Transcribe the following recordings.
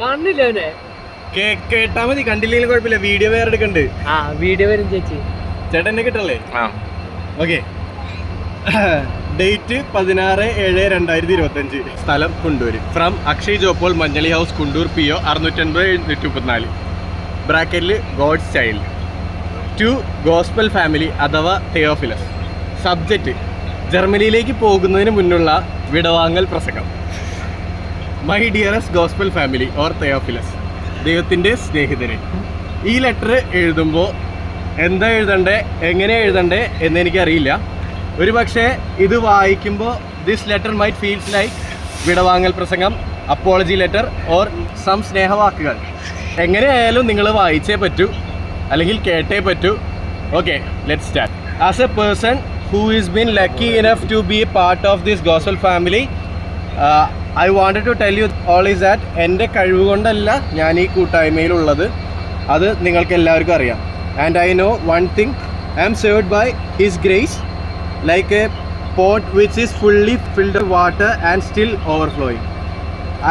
കാണില്ല അവനെ. കേ- കേട്ടാ മതി കണ്ടില്ലെങ്കിൽ കുഴപ്പമില്ല. വീഡിയോ വേറെ എടുക്കണ്ട്. ആ വീഡിയോ വരും ചേച്ചി. ചേട്ടൻ എന്നെ കിട്ടല്ലേ? ഓക്കെ. ഡേറ്റ് പതിനാറ് ഏഴ് രണ്ടായിരത്തി ഇരുപത്തഞ്ച് സ്ഥലം Kundoor from Akshay Jopaul Manjaly house Kundoor P O അറുന്നൂറ്റൻപത് എഴുന്നൂറ്റി മുപ്പത്തിനാല് ബ്രാക്കറ്റിൽ God's child to gospel family അഥവാ തെയോഫിലസ് സബ്ജക്റ്റ് ജർമ്മനിയിലേക്ക് പോകുന്നതിന് മുന്നുള്ള വിടവാങ്ങൽ പ്രസംഗം. My dearest gospel family or Theophilus ദൈവത്തിന്റെ സ്നേഹിതരെ. ഈ ലെറ്റർ എഴുതുമ്പോൾ എന്താ എഴുതണ്ടേ എങ്ങനെ എഴുതണ്ടേ എന്ന് എനിക്കറിയില്ല ഒരു പക്ഷേ ഇത് വായിക്കുമ്പോൾ this letter might feels like വിടവാങ്ങൽ പ്രസംഗം അപ്പോളജി ലെറ്റർ ഓർ സം സ്നേഹവാക്കുകൾ. എങ്ങനെയായാലും നിങ്ങൾ വായിച്ചേ പറ്റൂ അല്ലെങ്കിൽ കേട്ടേ പറ്റൂ. Okay let start as a person who is been lucky enough to be part of this gospel family I wanted to tell you all is that എന്റെ കഴിവ് കൊണ്ടല്ല ഞാൻ ഈ കൂട്ടായ്മയിലുള്ളത്. അത് നിങ്ങൾക്ക് എല്ലാവർക്കും അറിയാം. And I know one thing I am saved by his grace like a pot which is fully filled water and still overflowing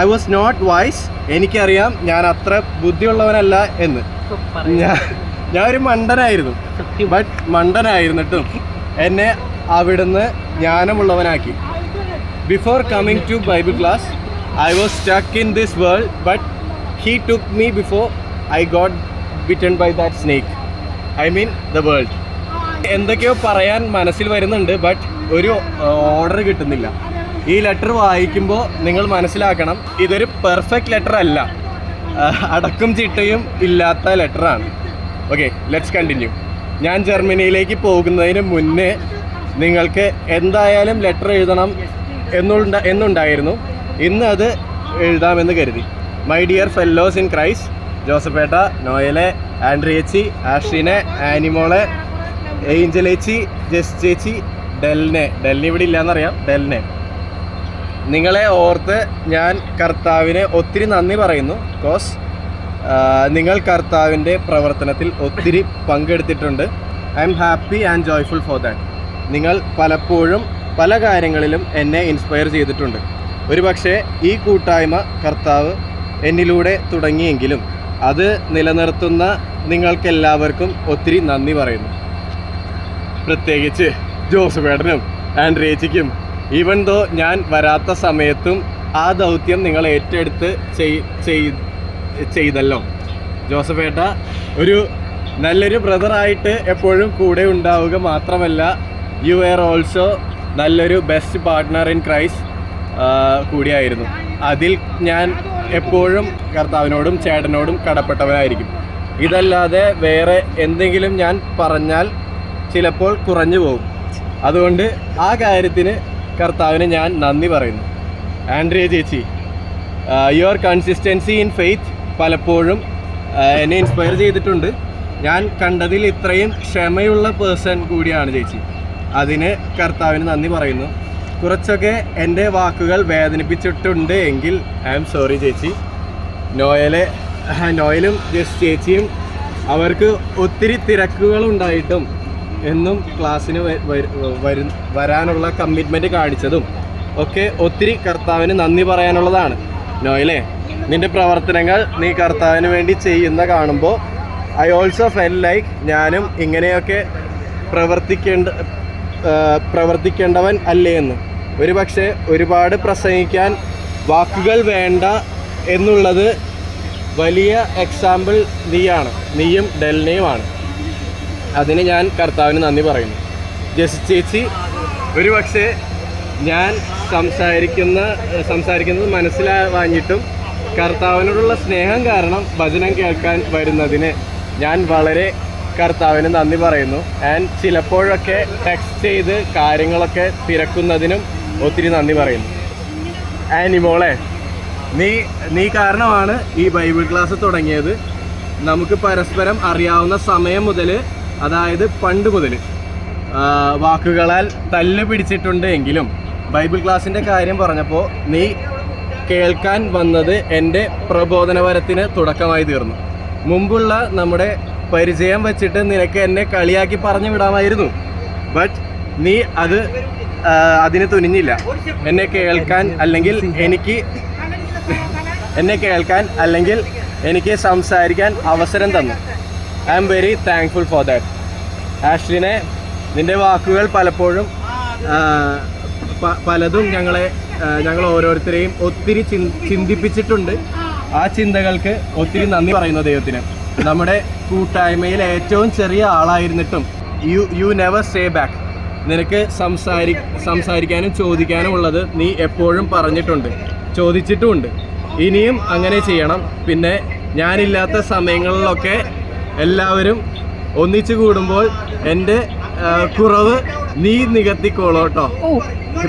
I was not wise എനിക്കറിയാം ഞാൻ അത്ര ബുദ്ധിയുള്ളവനല്ല എന്ന്. ഞാൻ ഞാൻ ഒരു മണ്ടനായിരുന്നു. ബട്ട് മണ്ടനായിരുന്നിട്ടും എന്നെ അവിടുന്ന് ജ്ഞാനമുള്ളവനാക്കി. Before coming to Bible class I was stuck in this world but he took me before I got bitten by that snake I mean the world എന്തൊക്കെയോ പറയാൻ മനസ്സിൽ വരുന്നുണ്ട് ബട്ട് ഒരു ഓർഡർ കിട്ടുന്നില്ല. ഈ ലെറ്റർ വായിക്കുമ്പോൾ നിങ്ങൾ മനസ്സിലാക്കണം ഇതൊരു പെർഫെക്റ്റ് ലെറ്റർ അല്ല. അടക്കും ചിട്ടയും ഇല്ലാത്ത ലെറ്ററാണ് ഓക്കെ ലെറ്റ്സ് കണ്ടിന്യൂ ഞാൻ ജർമ്മനിയിലേക്ക് പോകുന്നതിന് മുന്നേ നിങ്ങൾക്ക് എന്തായാലും ലെറ്റർ എഴുതണം എന്നുണ്ട എന്നുണ്ടായിരുന്നു. ഇന്ന് അത് എഴുതാമെന്ന് കരുതി. My dear fellows in Christ ജോസഫേട്ട നോയലെ ആൻഡ്രിയച്ചി ആഷിനെ ആനിമോളെ ഏഞ്ചലേച്ചി ജസ് ചേച്ചി ഡെൽനെ. ഡെൽനെ ഇവിടെ ഇല്ലയെന്നറിയാം ഡെൽനെ. നിങ്ങളെ ഓർത്ത് ഞാൻ കർത്താവിനെ ഒത്തിരി നന്ദി പറയുന്നു. ബിക്കോസ് നിങ്ങൾ കർത്താവിന്റെ പ്രവർത്തനത്തിൽ ഒത്തിരി പങ്കെടുത്തിട്ടുണ്ട്. I am happy and joyful for that നിങ്ങൾ പലപ്പോഴും പല കാര്യങ്ങളിലും എന്നെ ഇൻസ്പയർ ചെയ്തിട്ടുണ്ട്. ഒരു പക്ഷേ ഈ കൂട്ടായ്മ കർത്താവ് എന്നിലൂടെ തുടങ്ങിയെങ്കിലും അത് നിലനിർത്തുന്ന നിങ്ങൾക്കെല്ലാവർക്കും ഒത്തിരി നന്ദി പറയുന്നു. പ്രത്യേകിച്ച് ജോസുബേടനും ആൻഡ് റേച്ചിക്കും ഈവൻ ദോ ഞാൻ വരാത്ത സമയത്തും ആ ദൗത്യം നിങ്ങൾ ഏറ്റെടുത്ത് ചെയ്തല്ലോ ചെയ്- ചെയ്തല്ലോ. ജോസഫേട്ട ഒരു നല്ലൊരു ബ്രദറായിട്ട് എപ്പോഴും കൂടെ ഉണ്ടാവുക മാത്രമല്ല യു ആർ ഓൾസോ നല്ലൊരു ബെസ്റ്റ് പാർട്ട്ണർ ഇൻ ക്രൈസ്റ്റ് കൂടിയായിരുന്നു. അതിൽ ഞാൻ എപ്പോഴും കർത്താവിനോടും ചേട്ടനോടും കടപ്പെട്ടവനായിരിക്കും. ഇതല്ലാതെ വേറെ എന്തെങ്കിലും ഞാൻ പറഞ്ഞാൽ ചിലപ്പോൾ കുറഞ്ഞു പോകും. അതുകൊണ്ട് ആ കാര്യത്തിന് കർത്താവിന് ഞാൻ നന്ദി പറയുന്നു. ആൻഡ്രിയ ചേച്ചി യുവർ കൺസിസ്റ്റൻസി ഇൻ ഫെയ്ത്ത് പലപ്പോഴും എന്നെ ഇൻസ്പയർ ചെയ്തിട്ടുണ്ട്. ഞാൻ കണ്ടതിൽ ഇത്രയും ക്ഷമയുള്ള പേഴ്സൺ കൂടിയാണ് ചേച്ചി. അതിന് കർത്താവിന് നന്ദി പറയുന്നു. കുറച്ചൊക്കെ എന്റെ വാക്കുകൾ വേദനിപ്പിച്ചിട്ടുണ്ട് എങ്കിൽ ഐ എം സോറി ചേച്ചി. നോയലെ നോയലും ജസ്റ്റ് ചേച്ചിയും അവർക്ക് ഒത്തിരി തിരക്കുകളുണ്ടായിട്ടും എന്നും ക്ലാസ്സിന് വരു- വരു- വരാനുള്ള കമ്മിറ്റ്മെന്റ് കാണിച്ചതും ഒക്കെ ഒത്തിരി കർത്താവിന് നന്ദി പറയാനുള്ളതാണ്. നോയലെ നിന്റെ പ്രവർത്തനങ്ങൾ നീ കർത്താവിന് വേണ്ടി ചെയ്യുന്ന കാണുമ്പോൾ ഐ ഓൾസോ ഫെൽ ലൈക്ക് ഞാനും ഇങ്ങനെയൊക്കെ പ്രവർത്തിക്കേണ്ട പ്രവർത്തിക്കേണ്ടവൻ അല്ലേ എന്ന്. ഒരു പക്ഷേ ഒരുപാട് പ്രസംഗിക്കാൻ വാക്കുകൾ വേണ്ട എന്നുള്ളത് വലിയ എക്സാമ്പിൾ നീയാണ്. നീയും ഡെൽനയുമാണ് അതിന് ഞാൻ കർത്താവിന് നന്ദി പറയുന്നു. ജസ് ചേച്ചി ഒരു പക്ഷേ ഞാൻ സംസാരിക്കുന്ന സംസാരിക്കുന്നത് മനസ്സിലാവാഞ്ഞിട്ടും കർത്താവിനോടുള്ള സ്നേഹം കാരണം വചനം കേൾക്കാൻ വരുന്നതിന് ഞാൻ വളരെ കർത്താവിന് നന്ദി പറയുന്നു. ആൻഡ് ചിലപ്പോഴൊക്കെ ടെക്സ്റ്റ് ചെയ്ത് കാര്യങ്ങളൊക്കെ തിരക്കുന്നതിനും ഒത്തിരി നന്ദി പറയുന്നു. ആനിമോളെ നീ നീ കാരണമാണ് ഈ ബൈബിൾ ക്ലാസ് തുടങ്ങിയത്. നമുക്ക് പരസ്പരം അറിയാവുന്ന സമയം മുതൽ അതായത് പണ്ട് മുതൽ വാക്കുകളാൽ തല്ല് പിടിച്ചിട്ടുണ്ട് എങ്കിലും ബൈബിൾ ക്ലാസ്സിന്റെ കാര്യം പറഞ്ഞപ്പോൾ നീ കേൾക്കാൻ വന്നത് എന്റെ പ്രബോധനപരത്തിന് തുടക്കമായി തീർന്നു. മുമ്പുള്ള നമ്മുടെ പരിചയം വെച്ചിട്ട് നിനക്ക് എന്നെ കളിയാക്കി പറഞ്ഞു വിടാമായിരുന്നു. ബട്ട് നീ അത് അതിന് തുനിഞ്ഞില്ല. എന്നെ കേൾക്കാൻ അല്ലെങ്കിൽ എനിക്ക് എന്നെ കേൾക്കാൻ അല്ലെങ്കിൽ എനിക്ക് സംസാരിക്കാൻ അവസരം തന്നു. I am very thankful for that ആഷ്ലിനെ നിന്റെ വാക്കുകൾ പലപ്പോഴും പലതും ഞങ്ങളെ ഞങ്ങൾ ഓരോരുത്തരെയും ഒത്തിരി ചിന്തിപ്പിച്ചിട്ടുണ്ട്. ആ ചിന്തകൾക്ക് ഒത്തിരി നന്ദി പറയുന്നു ദൈവത്തിന്. നമ്മുടെ കൂട്ടായ്മയിൽ ഏറ്റവും ചെറിയ ആളായിരുന്നിട്ടും you you never stay back നിനക്ക് സംസാരി സംസാരിക്കാനും ചോദിക്കാനും ഉള്ളത് നീ എപ്പോഴും പറഞ്ഞിട്ടുണ്ട് ചോദിച്ചിട്ടുമുണ്ട്. ഇനിയും അങ്ങനെ ചെയ്യണം. പിന്നെ ഞാനില്ലാത്ത സമയങ്ങളിലൊക്കെ എല്ലാവരും ഒന്നിച്ചു കൂടുമ്പോൾ എന്റെ കുറവ് നീ നികത്തിക്കോളൂ കേട്ടോ.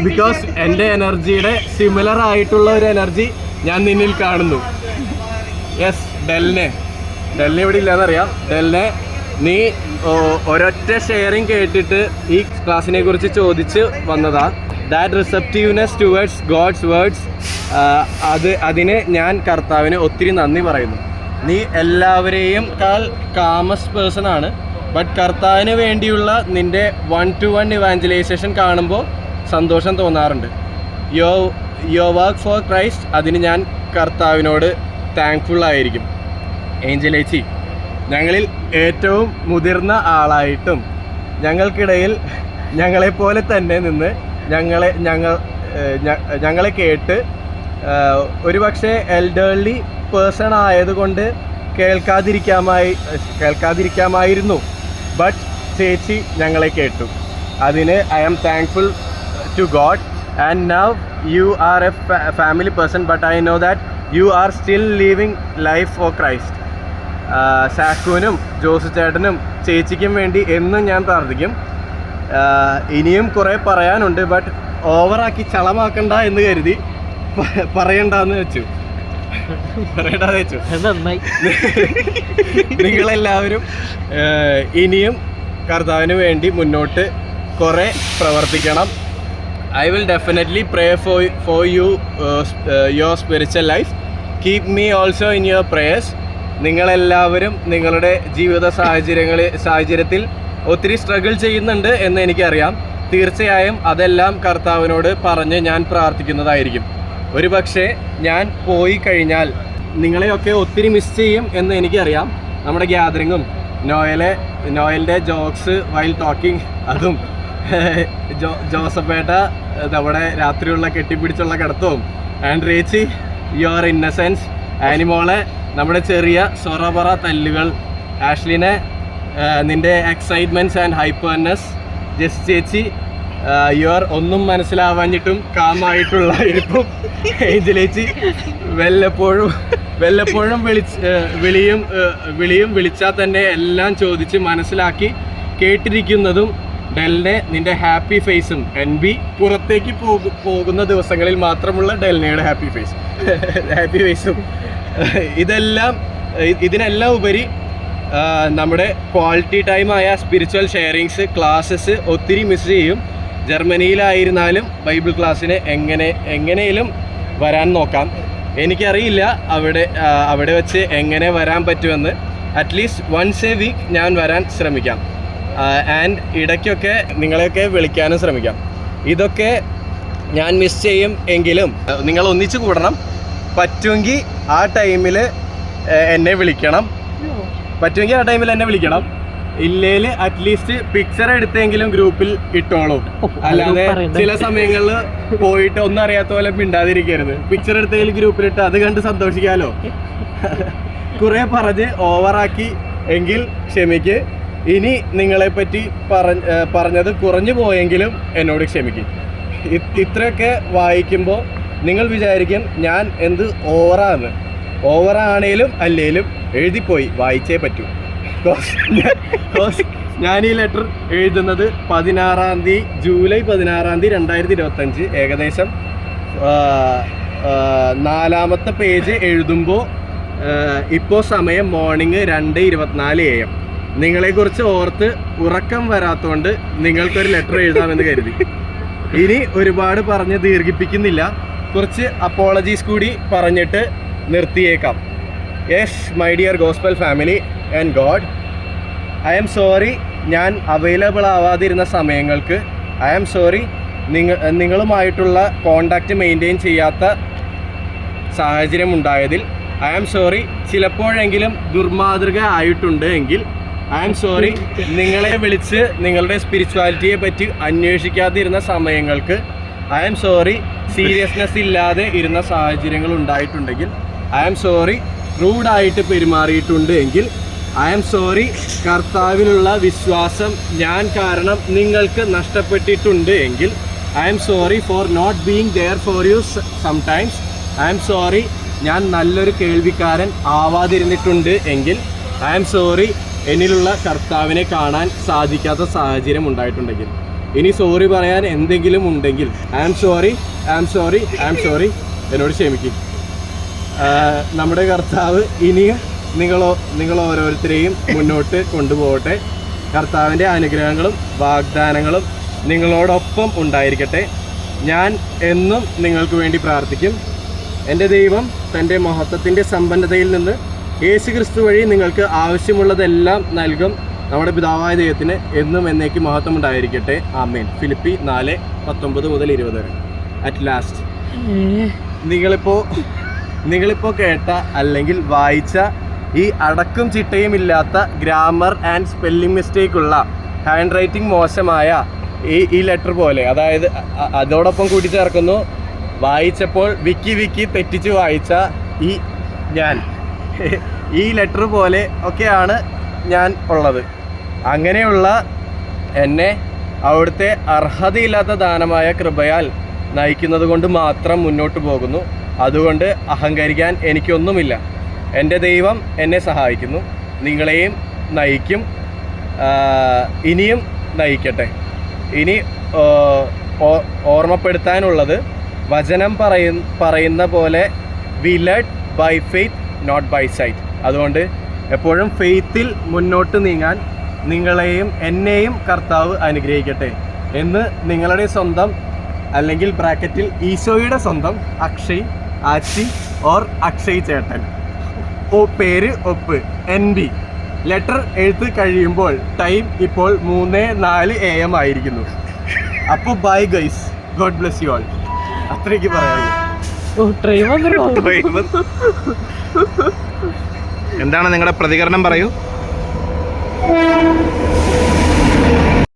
ബിക്കോസ് എന്റെ എനർജിയുടെ സിമിലർ ആയിട്ടുള്ള ഒരു എനർജി ഞാൻ നിന്നിൽ കാണുന്നു. യെസ് ഡെലിനെ ഡെലിനെ ഇവിടെ ഇല്ലാന്നറിയാം ഡെലിനെ നീ ഒരൊറ്റ ഷെയറിങ് കേട്ടിട്ട് ഈ ക്ലാസ്സിനെ കുറിച്ച് ചോദിച്ച് വന്നതാ. That receptiveness towards God's words അത് അതിന് ഞാൻ കർത്താവിന് ഒത്തിരി നന്ദി പറയുന്നു. നീ എല്ലാവരെയും കാൽ കാമസ് പേഴ്സൺ ആണ്. ബട്ട് കർത്താവിന് വേണ്ടിയുള്ള നിന്റെ വൺ ടു വൺ ഇവാഞ്ചലൈസേഷൻ കാണുമ്പോൾ സന്തോഷം തോന്നാറുണ്ട്. യോ യോ വർക്ക് ഫോർ ക്രൈസ്റ്റ് അതിന് ഞാൻ കർത്താവിനോട് താങ്ക്ഫുൾ ആയിരിക്കും. ഏഞ്ചലേച്ചി ഞങ്ങളിൽ ഏറ്റവും മുതിർന്ന ആളായിട്ടും ഞങ്ങൾക്കിടയിൽ ഞങ്ങളെപ്പോലെ തന്നെ നിന്ന് ഞങ്ങളെ ഞങ്ങൾ ഞങ്ങളെ കേട്ട് ഒരുപക്ഷെ എൽഡേർലി പേഴ്സൺ ആയതുകൊണ്ട് കേൾക്കാതിരിക്കാമായി കേൾക്കാതിരിക്കാമായിരുന്നു. ബട്ട് ചേച്ചി ഞങ്ങളെ കേട്ടു. അതിന് I am thankful to God. And now you are a family person but I know that you are still living life for Christ. സാക്കുവിനും Jose ചേട്ടനും ചേച്ചിക്കും വേണ്ടി എന്നും ഞാൻ പ്രാർത്ഥിക്കും. ഇനിയും കുറേ പറയാനുണ്ട് ബട്ട് ഓവറാക്കി ചളമാക്കണ്ട എന്ന് കരുതി പറയണ്ടെന്ന് വെച്ചു. പറയണ്ടെന്ന് വെച്ചു. നന്നായി. നിങ്ങളെല്ലാവരും ഇനിയും കർത്താവിന് വേണ്ടി മുന്നോട്ട് കുറേ പ്രവർത്തിക്കണം. I will definitely pray for for you your spiritual life keep me also in your prayers നിങ്ങളെല്ലാവരും നിങ്ങളുടെ ജീവിത സാഹചര്യങ്ങളിൽ സാഹചര്യത്തിൽ ഒത്തിരി സ്ട്രഗിൾ ചെയ്യുന്നുണ്ട് എന്ന് എനിക്കറിയാം. തീർച്ചയായും അതെല്ലാം കർത്താവിനോട് പറഞ്ഞ് ഞാൻ പ്രാർത്ഥിക്കുന്നതായിരിക്കും. ഒരു പക്ഷേ ഞാൻ പോയി കഴിഞ്ഞാൽ നിങ്ങളെയൊക്കെ ഒത്തിരി മിസ് ചെയ്യും എന്ന് എനിക്കറിയാം. നമ്മുടെ ഗ്യാതറിങ്ങും നോയലെ നോയലിന്റെ ജോക്സ് വൈൽ ടോക്കിംഗ് അതും ജോ ജോസഫേട്ട നമ്മുടെ രാത്രിയുള്ള കെട്ടിപ്പിടിച്ചുള്ള കിടത്തവും ആൻഡ് റേച്ചി യുവർ ഇന്നസെൻസ് ആനിമോളെ നമ്മുടെ ചെറിയ സൊറപറ തല്ലുകൾ. ആഷ്ലിനെ നിന്റെ എക്സൈറ്റ്മെന്റ്സ് ആൻഡ് ഹൈപ്പർനെസ് ജസ്റ്റ് ചേച്ചി യുവർ ഒന്നും മനസ്സിലാവാഞ്ഞിട്ടും കാമായിട്ടുള്ള ഇരിപ്പും. ഏഞ്ചലേച്ചി വല്ലപ്പോഴും വല്ലപ്പോഴും വിളിച്ച് വിളിയും വിളിയും വിളിച്ചാൽ തന്നെ എല്ലാം ചോദിച്ച് മനസ്സിലാക്കി കേട്ടിരിക്കുന്നതും ഡെലിനെ നിന്റെ ഹാപ്പി ഫേസും എൻ ബി പുറത്തേക്ക് പോകു പോകുന്ന ദിവസങ്ങളിൽ മാത്രമുള്ള ഡെൽനയുടെ ഹാപ്പി ഫേസ്. ഹാപ്പി ഫേസും. ഇതെല്ലാം ഇതിനെല്ലാം ഉപരി നമ്മുടെ ക്വാളിറ്റി ടൈമായ സ്പിരിച്വൽ ഷെയറിങ്സ് ക്ലാസ്സസ് ഒത്തിരി മിസ് ചെയ്യും. ജർമ്മനിയിലായിരുന്നാലും ബൈബിൾ ക്ലാസ്സിന് എങ്ങനെ എങ്ങനെയും വരാൻ നോക്കാം. എനിക്കറിയില്ല അവിടെ അവിടെ വെച്ച് എങ്ങനെ വരാൻ പറ്റുമെന്ന്. അറ്റ്ലീസ്റ്റ് വൺസ് എ വീക്ക് ഞാൻ വരാൻ ശ്രമിക്കാം. ആൻഡ് ഇടയ്ക്കൊക്കെ നിങ്ങളെയൊക്കെ വിളിക്കാനും ശ്രമിക്കാം. ഇതൊക്കെ ഞാൻ മിസ് ചെയ്യും എങ്കിലും നിങ്ങൾ ഒന്നിച്ചു കൂടണം. പറ്റുമെങ്കിൽ ആ ടൈമിൽ എന്നെ വിളിക്കണം. പറ്റുമെങ്കിൽ ആ ടൈമിൽ എന്നെ വിളിക്കണം. ഇല്ലേൽ അറ്റ്ലീസ്റ്റ് പിക്ചർ എടുത്തെങ്കിലും ഗ്രൂപ്പിൽ ഇട്ടോളൂ. അല്ലാതെ ചില സമയങ്ങളിൽ പോയിട്ട് ഒന്നും അറിയാത്ത പോലെ മിണ്ടാതിരിക്കരുത്. പിക്ചർ എടുത്തെങ്കിലും ഗ്രൂപ്പിൽ ഇട്ട് അത് കണ്ട് സന്തോഷിക്കാലോ. കുറെ പറഞ്ഞ് ഓവറാക്കി എങ്കിൽ ക്ഷമിക്ക്. ഇനി നിങ്ങളെപ്പറ്റി പറഞ്ഞ പറഞ്ഞത് കുറഞ്ഞു പോയെങ്കിലും എന്നോട് ക്ഷമിക്കും. ഇത്രയൊക്കെ വായിക്കുമ്പോൾ നിങ്ങൾ വിചാരിക്കും ഞാൻ എന്ത് ഓവറാണ് ഓവറാണേലും അല്ലേലും എഴുതിപ്പോയി വായിച്ചേ പറ്റൂ. ഞാൻ- ഈ ലെറ്റർ എഴുതുന്നത് പതിനാറാം തീയതി ജൂലൈ പതിനാറാം തീയതി രണ്ടായിരത്തി ഇരുപത്തഞ്ച് ഏകദേശം നാലാമത്തെ പേജ് എഴുതുമ്പോൾ ഇപ്പോൾ സമയം മോർണിംഗ് രണ്ട് ഇരുപത്തിനാല് എ എം. നിങ്ങളെക്കുറിച്ച് ഓർത്ത് ഉറക്കം വരാത്തതുകൊണ്ട് നിങ്ങൾക്കൊരു ലെറ്റർ എഴുതാമെന്ന് കരുതി. ഇനി ഒരുപാട് പറഞ്ഞ് ദീർഘിപ്പിക്കുന്നില്ല. കുറച്ച് അപ്പോളജീസ് കൂടി പറഞ്ഞിട്ട് നിർത്തിയേക്കാം. Yes my dear gospel family and God I am sorry ഞാൻ അവൈലബിൾ ആവാതിരുന്ന സമയങ്ങൾക്ക് ഐ എം സോറി നിങ്ങൾ നിങ്ങളുമായിട്ടുള്ള കോണ്ടാക്റ്റ് മെയിന്റെയിൻ ചെയ്യാത്ത സാഹചര്യം ഉണ്ടായതിൽ ഐ ആം സോറി ചിലപ്പോഴെങ്കിലും ദുർമാതൃക ആയിട്ടുണ്ട് എങ്കിൽ ഐ എം സോറി. നിങ്ങളെ വിളിച്ച് നിങ്ങളുടെ സ്പിരിച്വാലിറ്റിയെ പറ്റി അന്വേഷിക്കാതിരുന്ന സമയങ്ങൾക്ക് ഐ എം സോറി. സീരിയസ്നെസ് ഇല്ലാതെ ഇരുന്ന സാഹചര്യങ്ങൾ ഉണ്ടായിട്ടുണ്ടെങ്കിൽ ഐ എം സോറി. റൂഡായിട്ട് പെരുമാറിയിട്ടുണ്ട് എങ്കിൽ ഐ എം സോറി. കർത്താവിലുള്ള വിശ്വാസം ഞാൻ കാരണം നിങ്ങൾക്ക് നഷ്ടപ്പെട്ടിട്ടുണ്ട് എങ്കിൽ I am sorry for not being there for you sometimes. I am sorry. ഞാൻ നല്ലൊരു കേൾവിക്കാരൻ ആവാതിരുന്നിട്ടുണ്ട് എങ്കിൽ ഐ എം സോറി. എന്നിലുള്ള കർത്താവിനെ കാണാൻ സാധിക്കാത്ത സാഹചര്യം ഉണ്ടായിട്ടുണ്ടെങ്കിൽ. ഇനി സോറി പറയാൻ എന്തെങ്കിലും ഉണ്ടെങ്കിൽ I am sorry I am sorry I am sorry എന്നോട് ക്ഷമിക്കും. നമ്മുടെ കർത്താവ് ഇനിയും നിങ്ങളോ നിങ്ങൾ ഓരോരുത്തരെയും മുന്നോട്ട് കൊണ്ടുപോകട്ടെ. കർത്താവിന്റെ അനുഗ്രഹങ്ങളും വാഗ്ദാനങ്ങളും നിങ്ങളോടൊപ്പം ഉണ്ടായിരിക്കട്ടെ. ഞാൻ എന്നും നിങ്ങൾക്ക് വേണ്ടി പ്രാർത്ഥിക്കും. എന്റെ ദൈവം തന്റെ മഹത്വത്തിന്റെ സമ്പന്നതയിൽ നിന്ന് യേശു ക്രിസ്തു വഴി നിങ്ങൾക്ക് ആവശ്യമുള്ളതെല്ലാം നൽകും. നമ്മുടെ പിതാവായ ദൈവത്തിന് എന്നും എന്നേക്ക് മഹത്വം ഉണ്ടായിരിക്കട്ടെ ആമേൻ. ഫിലിപ്പി നാല് പത്തൊമ്പത് മുതൽ ഇരുപത് വരെ. അറ്റ് ലാസ്റ്റ് നിങ്ങളിപ്പോൾ നിങ്ങളിപ്പോൾ കേട്ട അല്ലെങ്കിൽ വായിച്ച ഈ അടക്കും ചിട്ടയും ഇല്ലാത്ത ഗ്രാമർ ആൻഡ് സ്പെല്ലിംഗ് മിസ്റ്റേക്ക് ഉള്ള ഹാൻഡ് റൈറ്റിംഗ് മോശമായ ഈ ഈ ലെറ്റർ പോലെ അതായത് അതോടൊപ്പം കൂട്ടിച്ചേർക്കുന്നു. വായിച്ചപ്പോൾ വിക്കി വിക്കി തെറ്റിച്ച് വായിച്ച ഈ ഞാൻ. ഈ ലെറ്റർ പോലെ ഒക്കെയാണ് ഞാൻ ഉള്ളത്. അങ്ങനെയുള്ള എന്നെ അവിടുത്തെ അർഹതയില്ലാത്ത ദാനമായ കൃപയാൽ നയിക്കുന്നത് കൊണ്ട് മാത്രം മുന്നോട്ട് പോകുന്നു. അതുകൊണ്ട് അഹങ്കരിക്കാൻ എനിക്കൊന്നുമില്ല. എന്റെ ദൈവം എന്നെ സഹായിക്കുന്നു. നിങ്ങളെയും നയിക്കും. ഇനിയും നയിക്കട്ടെ. ഇനി ഓർമ്മപ്പെടുത്താനുള്ളത് വചനം പറയ പറയുന്ന പോലെ we led by faith not by sight അതുകൊണ്ട് എപ്പോഴും ഫെയ്ത്തിൽ മുന്നോട്ട് നീങ്ങാൻ നിങ്ങളെയും എന്നെയും കർത്താവ് അനുഗ്രഹിക്കട്ടെ എന്ന് നിങ്ങളുടെ സ്വന്തം അല്ലെങ്കിൽ ബ്രാക്കറ്റിൽ ഈശോയുടെ സ്വന്തം അക്ഷയ് ആച്ചി ഓർ അക്ഷയ് ചേട്ടൻ. ഓ പേര് ഒപ്പ് എൻ ബി ലെറ്റർ എഴുത്ത് കഴിയുമ്പോൾ ടൈം ഇപ്പോൾ മൂന്ന് നാല് എ എം ആയിരിക്കുന്നു. അപ്പോൾ bye guys God bless you all അത്രയ്ക്ക് പറയാനുള്ളൂ. ഓ ഡ്രൈവർ എന്താണ് നിങ്ങളുടെ പ്രതികരണം പറയൂ?